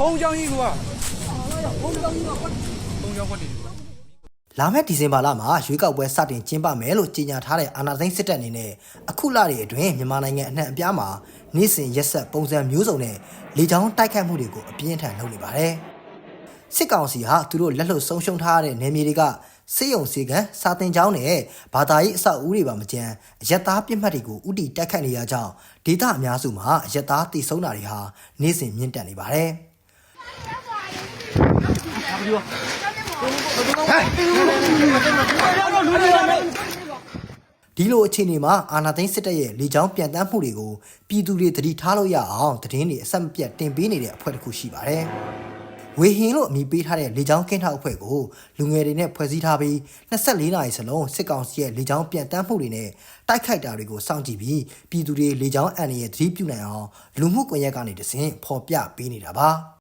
ဘုံချောင်းကြီးကွာဘုံချောင်းကြီးကွာဘုံချောင်းကွက်တယ်လာမယ့်ဒီဇင်ဘာလမှာရွေးကောက်ပွဲစတင်ကျင်းပမယ်လို့ကြေညာထားတဲ့အာဏာသိမ်းစစ်တပ်အနေနဲ့အခုလတွေအတွင်းမြန်မာနိုင်ငံအနှံ့အပြားမှာနေ့စဉ်ရက်ဆက်ပုံစံမျိုးစုံနဲ့လေကြောင်းတိုက်ခတ်မှုတွေကိုအပြင်းထန်လုပ်နေပါတယ်။စစ်ကောင်စီဟာသူတို့လက်လွတ်ဆုံးရှုံးထားတဲ့နယ်မြေတွေကစေယုံစေကံစာတင်ကြောင်းနဲ့ဘာသာရေးအဆောက်အဦတွေပါမကျန်အရက်သားပြစ်မှတ်တွေကိုဥတီတိုက်ခတ်နေရကြောင်းဒေသအများစုမှာအရက်သားတိဆုံးတာတွေဟာနေ့စဉ်မြင့်တက်နေပါတယ်။ ဒီလိုအခြေအနေမှာအာနာသိန်းစစ်တပ်ရဲ့လေကြောင်းပြန်တမ်းမှုတွေကိုပြည်သူတွေသတိထားလို့ရအောင်သတင်းတွေအဆက်မပြတ်တင်ပေးနေတဲ့အဖွဲ့တစ်ခုရှိပါတယ်။ဝေဟင်လို့အမည်ပေးထားတဲ့လေကြောင်းကင်းထောက်အဖွဲ့ကိုလူငယ်တွေနဲ့ဖွဲ့စည်းထားပြီး24နာရီစလုံးစစ်ကောင်စီရဲ့လေကြောင်းပြန်တမ်းမှုတွေနဲ့တိုက်ခိုက်တာတွေကိုစောင့်ကြည့်ပြီးပြည်သူတွေလေကြောင်းအန်ရရဲ့သတိပြုနိုင်အောင်လူမှုကွန်ရက်ကနေတဆင့်ဖော်ပြပေးနေတာပါ။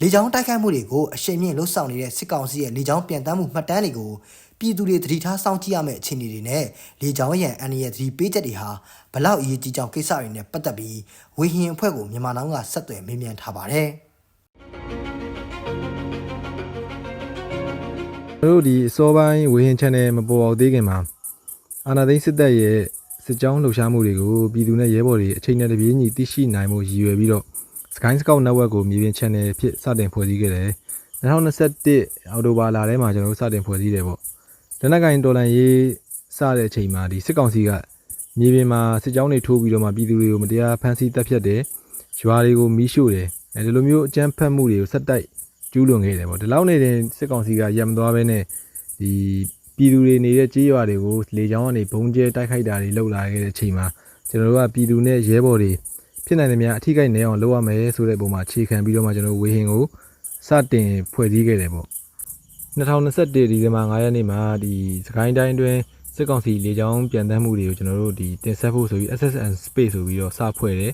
လေကြောင်းတိုက်ခိုက်မှုတွေကိုအရှိန်မြင့်လှုပ်ဆောင်နေတဲ့စစ်ကောင်စီရဲ့လေကြောင်းပြန်တမ်းမှုမှတ်တမ်းတွေကိုပြည်သူတွေသတိထားစောင့်ကြည့်ရမယ့်အခြေအနေတွေနဲ့လေကြောင်းရန်အန္တရာယ်သတိပေးချက်တွေဟာဘလောက်အရေးကြီးကြောင်းကိစ္စတွေနဲ့ပတ်သက်ပြီးဝေဟင်အဖွဲ့ကိုမြန်မာနောင်ကဆက်သွယ်မေးမြန်းထားပါတယ်တို့ဒီအစောပိုင်းဝေဟင် channel မပေါ်အောင်သေးခင်မှာအာနာသိန်းစစ်တပ်ရဲ့စစ်ကြောင်းလှုပ်ရှားမှုတွေကိုပြည်သူနဲ့ရဲဘော်တွေအချိန်နဲ့တပြေးညီသိရှိနိုင်မှုရည်ရွယ်ပြီးတော့ Sky Scout Network ကိုမြေပြင် channel ဖြစ်စတင်ဖွဲ့စည်းခဲ့တယ်2021အောက်တိုဘာလထဲမှာကျွန်တော်တို့စတင်ဖွဲ့စည်းတယ်ပေါ့လက်နက်ကင်တော်လန်ရေးစတဲ့အချိန်မှာဒီစစ်ကောင်စီကမြေပြင်မှာစစ်ကြောင်းတွေထိုးပြီးတော့မှပြည်သူတွေကိုမတရားဖမ်းဆီးတပ်ဖြတ်တယ်ရွာတွေကိုမီးရှို့တယ်အဲဒီလိုမျိုးအကြမ်းဖက်မှုတွေကိုဆက်တိုက်ကျူးလွန်ခဲ့တယ်ပေါ့ဒီလောက်နေတဲ့စစ်ကောင်စီကရံမသွားဘဲနဲ့ဒီပြည်သူတွေနေတဲ့ကြေးရွာတွေကိုလေကြောင်းကနေဘုံကျဲတိုက်ခိုက်တာတွေလုပ်လာခဲ့တဲ့အချိန်မှာကျွန်တော်တို့ကပြည်သူနဲ့ရဲဘော်တွေ ဖြစ်နိုင်တယ်များအထီးကိုက်နေအောင်လုပ်ရမယ်ဆိုတဲ့ပုံမှာအခြေခံပြီးတော့မှကျွန်တော်တို့ဝေဟင်ကိုစတင်ဖွဲ့စည်းခဲ့တယ်ပေါ့2021ဒီဇင်ဘာ9ရက်နေ့မှာဒီစကိုင်းတိုင်းအတွင်းစစ်ကောင်စီလေကြောင်းပြန်တမ်းမှုတွေကိုကျွန်တော်တို့ဒီတင်ဆက်ဖို့ဆိုပြီး SSN space ဆိုပြီးတော့စဖွဲ့တယ်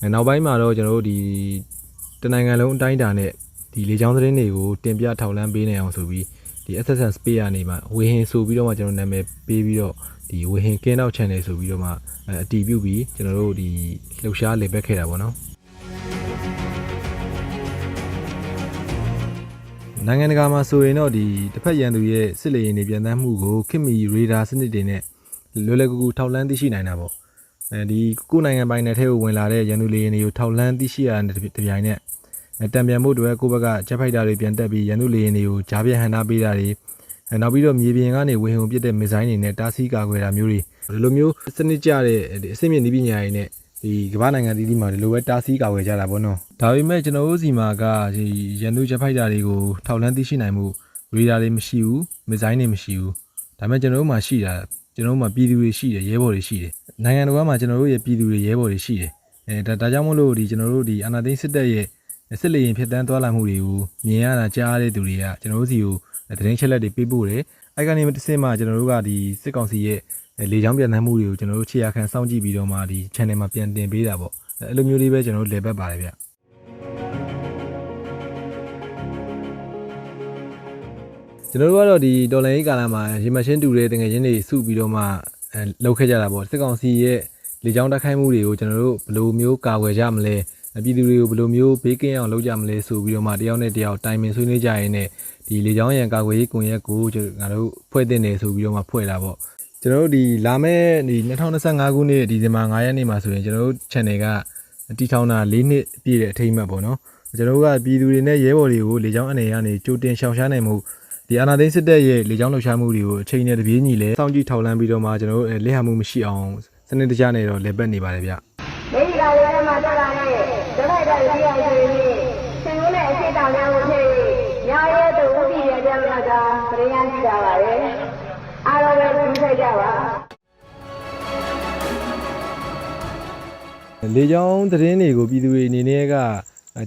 အဲနောက်ပိုင်းမှာတော့ကျွန်တော်တို့ဒီတနိုင်ငံလုံးအတိုင်းအတာနဲ့ဒီလေချောင်းသတင်းတွေကိုတင်ပြထောက်လန်းပေးနိုင်အောင်ဆိုပြီးဒီ SSN Space ကနေမှဝေဟင်ဆိုပြီးတော့မှကျွန်တော်နာမည်ပေးပြီးတော့ ဒီဝေဟင်ကင်းတော့ channel ဆိုပြီးတော့မှအဲအတီးပြုတ်ပြီးကျွန်တော်တို့ဒီလှူရှားလေဘက်ခဲ့တာပေါ့နော်နိုင်ငံတကာမှာဆိုရင်တော့ဒီတစ်ဖက်ရန်သူရဲ့စစ်လေယာဉ်တွေပြန်တမ်းမှုကိုခင်မီရေဒါစနစ်တွေနဲ့လွယ်လွယ်ကူကူထောက်လန်းသိရှိနိုင်တာပေါ့အဲဒီကိုယ်နိုင်ငံပိုင်နယ်ထဲကိုဝင်လာတဲ့ရန်သူလေယာဉ်တွေကိုထောက်လန်းသိရှိရတဲ့တပြိုင်နက်အဲတံပြန်မှုတွေကိုယ့်ဘက်ကချက်ဖိုက်တာတွေပြန်တက်ပြီးရန်သူလေရင်တွေကိုဂျားပြဟန်နာပေးတာတွေ အဲနောက်ပြီးတော့မြေပြင်ကနေဝေဟင်ပစ်တဲ့မစ်ဇိုင်းတွေနဲ့တားဆီးကာကွယ်တာမျိုးတွေဒီလိုမျိုးစနစ်ကျတဲ့ဒီအစိမ့်မြင့်နည်းပညာတွေနဲ့ဒီကမ္ဘာနိုင်ငံတည်တည်မှာဒီလိုပဲတားဆီးကာကွယ်ကြတာပေါ့နော်ဒါပေမဲ့ကျွန်တော်တို့စီမှာကဒီရန်သူချက်ဖိုက်တာတွေကိုထောက်လန်းသိရှိနိုင်မှုရေဒါတွေမရှိဘူးမစ်ဇိုင်းတွေမရှိဘူးဒါပေမဲ့ကျွန်တော်တို့မှာရှိတာကျွန်တော်တို့မှာပြည်သူတွေရှိတယ်ရဲဘော်တွေရှိတယ်နိုင်ငံတော်ကမှာကျွန်တော်တို့ရဲ့ပြည်သူတွေရဲဘော်တွေရှိတယ်အဲဒါဒါကြောင့်မို့လို့ဒီကျွန်တော်တို့ဒီအာနာသိန်းစစ်တပ်ရဲ့စစ်လေရင်ဖြစ်တန်းသွားလာမှုတွေကိုမြင်ရတာကြားရတဲ့သူတွေကကျွန်တော်တို့စီကို သတင်းချက်လက်တွေပေးပို့တယ်။အဲ့ကနေတစ်ဆင့်မှကျွန်တော်တို့ကဒီစစ်ကောင်စီရဲ့လေကြောင်းပြန်တမ်းမှုတွေကိုကျွန်တော်တို့ခြေရခံစောင့်ကြည့်ပြီးတော့မှဒီ channel မှာပြန်တင်ပေးတာပေါ့။အဲ့လိုမျိုးလေးပဲကျွန်တော်တို့လေဘက်ပါတယ်ဗျ။ကျွန်တော်တို့ကတော့ဒီဒေါ်လာရေးကာလမှာရေမရှင်းတူတဲ့တငယ်ချင်းတွေစုပြီးတော့မှအဲလောက်ခဲ့ကြတာပေါ့စစ်ကောင်စီရဲ့လေကြောင်းတိုက်ခိုက်မှုတွေကိုကျွန်တော်တို့ဘယ်လိုမျိုးကာကွယ်ကြမလဲ ပြည်သူတွေကိုဘယ်လိုမျိုးဘေးကင်းအောင်လုပ်ကြမလဲဆိုပြီးတော့မှတယောက်နဲ့တယောက်တိုင်ပင်ဆွေးနွေးကြရင်းနဲ့ဒီလေကြောင်းရန်ကာကွယ်ရေးကွန်ရက်ကိုကျွန်တော်တို့ဖွဲ့တင်နေဆိုပြီးတော့မှဖွဲ့တာပေါ့ကျွန်တော်တို့ဒီလာမယ့်ဒီ2025ခုနှစ်ဒီဇင်ဘာ9ရက်နေ့မှာဆိုရင်ကျွန်တော်တို့ channel ကတီထောင်တာ၄နှစ်ပြည့်တဲ့အထိမ်းအမှတ်ပေါ့နော်ကျွန်တော်တို့ကပြည်သူတွေနဲ့ရဲဘော်တွေကိုလေကြောင်းအနေကနေကြိုတင်ရှောင်ရှားနိုင်မှုဒီအာနာသိန်းစစ်တပ်ရဲ့လေကြောင်းလှုပ်ရှားမှုတွေကိုအချိန်နဲ့တပြေးညီလဲစောင့်ကြည့်ထောက်လှမ်းပြီးတော့မှကျွန်တော်တို့လက်ဟမှုမရှိအောင်စနစ်တကျနဲ့တော့လက်ပတ်နေပါတယ်ဗျ လေကြောင်းသတင်းတွေကိုပြည်သူတွေအနေနဲ့က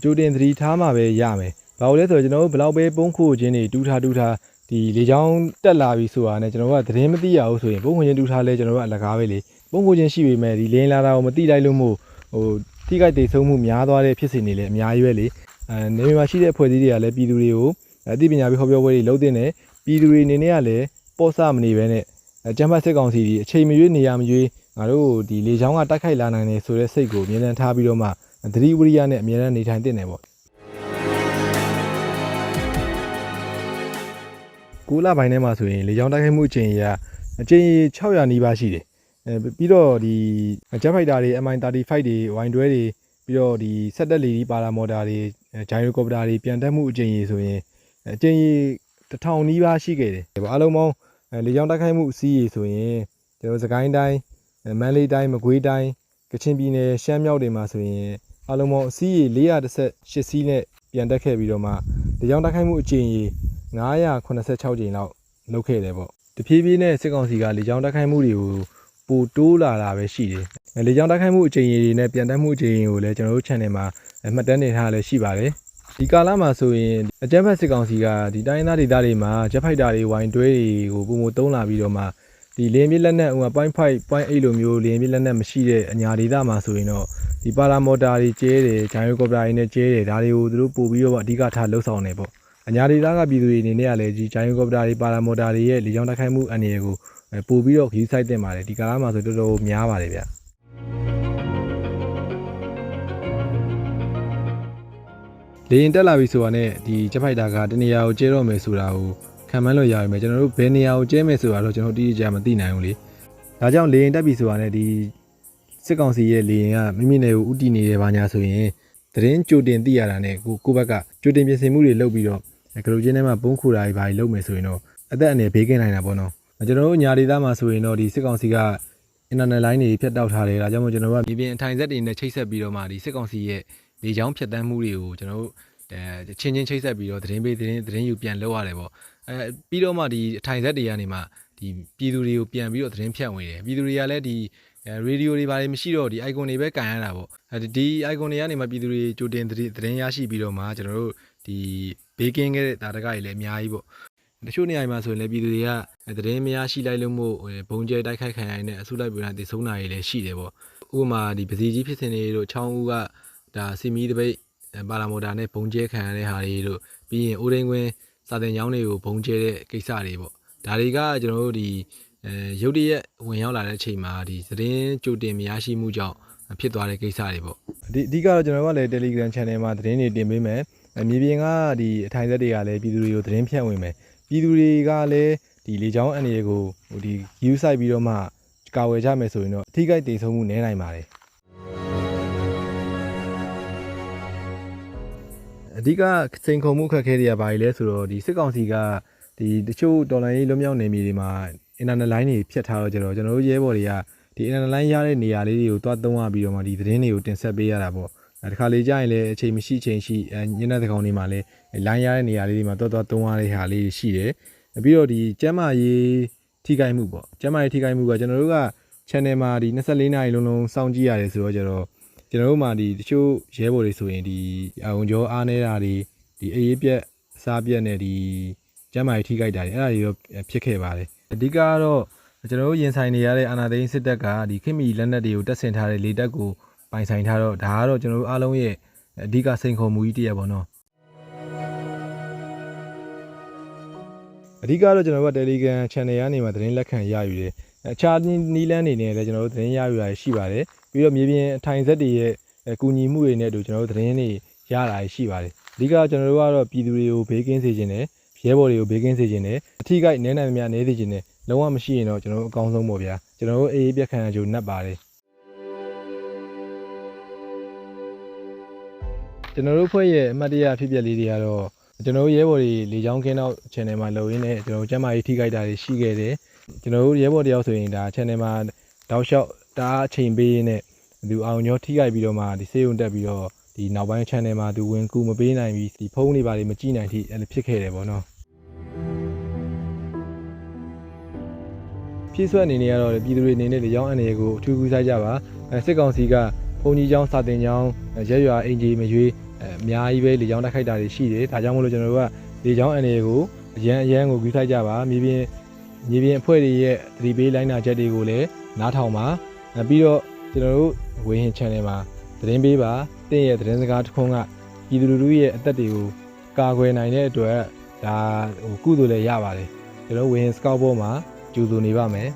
ကြိုတင်သတိထားမှပဲရမယ်။ဘာလို့လဲဆိုတော့ကျွန်တော်တို့ဘယ်လောက်ပဲပုံခိုခြင်းတွေတူးထားတူးထားဒီလေကြောင်းတက်လာပြီဆိုတာနဲ့ကျွန်တော်တို့ကသတင်းမသိရဘူးဆိုရင်ပုံခိုခြင်းတူးထားလဲကျွန်တော်တို့ကအလကားပဲလေ။ပုံခိုခြင်းရှိပေမဲ့ဒီလင်းလာတာကိုမသိလိုက်လို့မို့ဟိုထိခိုက်ဒေဆုံးမှုများသွားတဲ့ဖြစ်စဉ်တွေလည်းအများကြီးပဲလေ။အဲနေမြေမှာရှိတဲ့အဖွဲ့အစည်းတွေကလည်းပြည်သူတွေကိုအသိပညာပေးဟောပြောပွဲတွေလုပ်တင်တယ်။ပြည်သူတွေအနေနဲ့ကလည်းပေါ့ဆမနေပဲနဲ့အဲကျမ်းပတ်စစ်ကောင်စီဒီအချိန်မရွေးနေရမရွေး ငါတို့ဒီလေချောင်းကတိုက်ခိုက်လာနိုင်တယ်ဆိုတဲ့စိတ်ကိုမြင်လန်းထားပြီးတော့မှသတိဝိရိယနဲ့အမြဲတမ်းနေထိုင်သင့်တယ်ပေါ့ကိုလာပိုင်းထဲမှာဆိုရင်လေချောင်းတိုက်ခိုက်မှုအချိန်ကြီးကအချိန်600နီးပါးရှိတယ်အဲပြီးတော့ဒီဂျက်ဖိုက်တာတွေ MI35 တွေဝိုင်တွဲတွေပြီးတော့ဒီဆက်တက်လီဒီပါရာမော်တာတွေဂျိုင်ရိုကော်ပတာတွေပြန်တက်မှုအချိန်ကြီးဆိုရင်အချိန်ကြီး1000နီးပါးရှိခဲ့တယ်ပေါ့အလုံးပေါင်းလေကြောင်းတိုက်ခိုက်မှုအစီးရေဆိုရင်ကျွန်တော်စကိုင်းတိုင်း မန္တလေးတိုင်းမကွေးတိုင်းကချင်ပြည်နယ်ရှမ်းမြောက်တွေမှာဆိုရင်အားလုံးပေါင်းအစီးကြီး418စီးနဲ့ပြန်တက်ခဲ့ပြီးတော့မှလေကြောင်းတိုက်ခိုက်မှုအကြိမ်ကြီး986ကြိမ်လောက်လုပ်ခဲ့တယ်ပေါ့တဖြည်းဖြည်းနဲ့စစ်ကောင်စီကလေကြောင်းတိုက်ခိုက်မှုတွေကိုပိုတိုးလာတာပဲရှိတယ်အဲလေကြောင်းတိုက်ခိုက်မှုအကြိမ်ကြီးတွေနဲ့ပြန်တက်မှုအကြိမ်ကြီးကိုလည်းကျွန်တော်တို့ channel မှာအမှတ်တမ်းတင်ထားလည်းရှိပါတယ်ဒီကာလမှာဆိုရင်အကြမ်းဖက်စစ်ကောင်စီကဒီတိုင်းရင်းသားဒေသတွေမှာဂျက်ဖိုက်တာတွေဝိုင်တွဲတွေကိုပုံမသုံးလာပြီးတော့မှ ဒီလေရင်ပြလက်နက်ဟို point 5 point 8လိုမျိုးလေရင်ပြလက်နက်မရှိတဲ့အညာဒေသမှာဆိုရင်တော့ဒီပါရာမော်တာတွေကျဲတယ်ဂျိုင်ရိုကော်ပတာတွေနဲ့ကျဲတယ်ဒါတွေကိုသူတို့ပို့ပြီးတော့အဓိကထားလှုပ်ဆောင်နေပေါ့အညာဒေသကပြည်သူတွေအနေနဲ့ကလည်းဒီဂျိုင်ရိုကော်ပတာတွေပါရာမော်တာတွေရဲ့လေကြောင်းတိုက်ခိုက်မှုအနေအကိုပို့ပြီးတော့ခရီးဆိုင်တင်ပါတယ်ဒီကာလမှာဆိုတော်တော်များပါတယ်ဗျလေရင်တက်လာပြီဆိုတာနဲ့ဒီဂျက်ဖိုက်တာကတနေရာကိုကျဲတော့မယ်ဆိုတာကို ခံမှန်းလို့ရပါမယ်ကျွန်တော်တို့ဘယ်နေရာကိုကျဲမယ်ဆိုတာတော့ကျွန်တော်တိကျမသိနိုင်ဘူးလေဒါကြောင့်လေရင်တက်ပြီဆိုတာနဲ့ဒီစစ်ကောင်စီရဲ့လေရင်ကမိမိနယ်ကိုဥတီနေတယ်ဘာညာဆိုရင်သတင်းကြိုတင်သိရတာနဲ့ကိုကိုဘက်ကကြိုတင်ပြင်ဆင်မှုတွေလုပ်ပြီးတော့ဂရုချင်းထဲမှာပုံးခူတာတွေဘာတွေလုပ်မယ်ဆိုရင်တော့အသက်အန္တရာယ်ဘေးကင်းနိုင်တာပေါ့နော်ကျွန်တော်တို့ညာဒေသမှာဆိုရင်တော့ဒီစစ်ကောင်စီကအင်တာနက်လိုင်းတွေဖြတ်တောက်ထားတယ်ဒါကြောင့်မို့ကျွန်တော်တို့ကပြည်ပြင်အထိုင်ဆက်တွေနဲ့ချိတ်ဆက်ပြီးတော့မှဒီစစ်ကောင်စီရဲ့လေကြောင်းဖြတ်တန်းမှုတွေကိုကျွန်တော်တို့အဲချင်းချင်းချိတ်ဆက်ပြီးတော့သတင်းပေးသတင်းသတင်းယူပြန်လုပ်ရတယ်ပေါ့ အဲပြီးတော့မှဒီအထိုင်ဆက်တွေကနေမှဒီပြည်သူတွေကိုပြန်ပြီးတော့သတင်းဖြန့်ဝေတယ်ပြည်သူတွေကလည်းဒီအဲရေဒီယိုတွေဘာတွေမရှိတော့ဒီ icon တွေပဲကန်ရတာပေါ့အဲဒီ icon တွေကနေမှပြည်သူတွေကြိုတင်သတင်းရရှိပြီးတော့မှကျွန်တော်တို့ဒီဘေးကင်းခဲ့တဲ့တာတကတွေလည်းအများကြီးပေါ့တချို့နေရာမှာဆိုရင်လည်းပြည်သူတွေကသတင်းမရရှိလိုက်လို့မို့ဘုံကျဲတိုက်ခိုက်ခံရတဲ့အစုလိုက်ပြည်တော်တည်ဆုံးတာတွေလည်းရှိတယ်ပေါ့ဥပမာဒီပစီကြီးဖြစ်စဉ်တွေတို့ချောင်းဦးကဒါစီမီတပိတ်ပါလာမော်တာနဲ့ဘုံကျဲခံရတဲ့ဟာတွေတို့ပြီးရင်အိုးရင်းကွင်း စာတင်ကျောင်းတွေကိုဘုံကျဲတဲ့ကိစ္စတွေပေါ့ဒါတွေကကျွန်တော်တို့ဒီအဲရုတ်တရက်ဝင်ရောက်လာတဲ့အချိန်မှာဒီသတင်းကြိုတင်မရရှိမှုကြောင့်ဖြစ်သွားတဲ့ကိစ္စတွေပေါ့ဒီအဓိကတော့ကျွန်တော်ကလည်း Telegram Channel မှာသတင်းတွေတင်ပေးမယ်မြေပြင်ကဒီအထိုင်သက်တွေကလည်းပြည်သူတွေကိုသတင်းဖြန့်ဝင်မယ်ပြည်သူတွေကလည်းဒီလေကြောင်းအနေကိုဟိုဒီ view site ပြီးတော့မှကာဝယ်ကြမယ်ဆိုရင်တော့အထိကိတ်တည်ဆုံးမှုနည်းနိုင်ပါတယ် အဓိကစိန်ခုံမှုခက်ခဲတွေကဘာတွေလဲဆိုတော့ဒီစစ်ကောင်စီကဒီတချို့ဒေါ်လာရေးလွတ်မြောက်နေမြေတွေမှာအင်တာနက်လိုင်းတွေဖြတ်ထားတော့ကြတော့ကျွန်တော်တို့ရဲဘော်တွေကဒီအင်တာနက်လိုင်းရတဲ့နေရာလေးတွေကိုတွားသုံးရပြီးတော့မှဒီသတင်းတွေကိုတင်ဆက်ပေးရတာပေါ့တခါလေကြာရင်လည်းအချိန်မရှိချိန်ရှိညနေသကောင်တွေမှာလည်းလိုင်းရတဲ့နေရာလေးတွေမှာတွားတွားသုံးရတဲ့ဟာလေးရှိတယ်ပြီးတော့ဒီကျမ်းမာရေးထိခိုက်မှုပေါ့ကျမ်းမာရေးထိခိုက်မှုကကျွန်တော်တို့က channel မှာဒီ24နာရီလုံးလုံးစောင့်ကြည့်ရတယ်ဆိုတော့ကျတော့ ကျွန်တော်တို့မှာဒီတချို့ရဲဘော်တွေဆိုရင်ဒီအုံကြောအားနေတာတွေဒီအေးရေးပြက်စားပြက်နဲ့ဒီကျမ်းမာရေးထိခိုက်တာတွေအဲ့ဒါတွေရောဖြစ်ခဲ့ပါတယ်အဓိကကတော့ကျွန်တော်တို့ရင်ဆိုင်နေရတဲ့အာနာသိန်းစစ်တပ်ကဒီခင်မီလက်နက်တွေကိုတက်ဆင်ထားတဲ့လေတပ်ကိုပိုင်ဆိုင်ထားတော့ဒါကတော့ကျွန်တော်တို့အားလုံးရဲ့အဓိကစိန်ခေါ်မှုကြီးတစ်ရပ်ပေါ့နော်အဓိကတော့ကျွန်တော်တို့က Telegram channel ကနေမှသတင်းလက်ခံရယူတယ်အခြားနီးလန်းနေနဲ့လည်းကျွန်တော်တို့သတင်းရယူရရှိပါတယ် ပြီးတော့မြေပြင်အထိုင်ဆက်တွေရဲ့ကူညီမှုတွေနဲ့တို့ကျွန်တော်တို့သတင်းတွေရတာရှိပါတယ်အဓိကကျွန်တော်တို့ကတော့ပြည်သူတွေကိုဘေးကင်းစေခြင်းနဲ့ရဲဘော်တွေကိုဘေးကင်းစေခြင်းနဲ့အထီးကိုက်နဲနိုင်သမျှနေစေခြင်းနဲ့လုံးဝမရှိရင်တော့ကျွန်တော်တို့အကောင်းဆုံးပေါ့ဗျာကျွန်တော်တို့အေးအေးပြက်ခံရကြုံနှက်ပါတယ်ကျွန်တော်တို့ဖွဲ့ရဲ့အမှတ်တရဖြစ်ပျက်လေးတွေကတော့ကျွန်တော်တို့ရဲဘော်တွေလေချောင်းခင်းတော့ channel မှာလုံရင်းနဲ့ကျွန်တော်တို့ကျမ်းမာရေးထိခိုက်တာတွေရှိခဲ့တယ်ကျွန်တော်တို့ရဲဘော်တယောက်ဆိုရင်ဒါ channel မှာတောက်လျှောက် တားအချိန်ပေးရင်းနဲ့သူအောင်ရောထိခိုက်ပြီးတော့မှဒီစေးုံတက်ပြီးတော့ဒီနောက်ပိုင်း channel မှာသူဝင်ကူမပေးနိုင်ပြီးဒီဖုန်းတွေပါတွေမကြည့်နိုင်ထိအဲ့လိုဖြစ်ခဲ့တယ်ပေါ့နော်ဖြစ်ဆွက်အနေနဲ့ကတော့ပြည်သူတွေအနေနဲ့လေကြောင်းအနေကိုအထူးကူးစားကြပါအဲစစ်ကောင်စီကဘုံကြီးကျောင်းစာတင်ကျောင်းရက်ရွာအင်ဂျီမရွေးအများကြီးပဲလေကြောင်းတိုက်ခိုက်တာတွေရှိတယ်ဒါကြောင့်မလို့ကျွန်တော်တို့ကလေကြောင်းအနေကိုအရန်အရန်ကိုကူးစားကြပါမြေပြင်မြေပြင်အဖွဲ့တွေရဲ့သတိပေးလိုင်းနာချက်တွေကိုလည်းနားထောင်ပါ ပြီးတော့ကျွန်တော်တို့ဝေဟင် channel မှာသတင်းပေးပါတင့်ရဲ့သတင်းစကားတစ်ခုကပြည်သူလူထုရဲ့အသက်တွေကိုကာကွယ်နိုင်တဲ့အတွက်ဒါဟိုကုသိုလ်လည်းရပါတယ်ကျွန်တော်ဝေဟင်စကောက်ဘောမှာကျူသူနေပါမယ်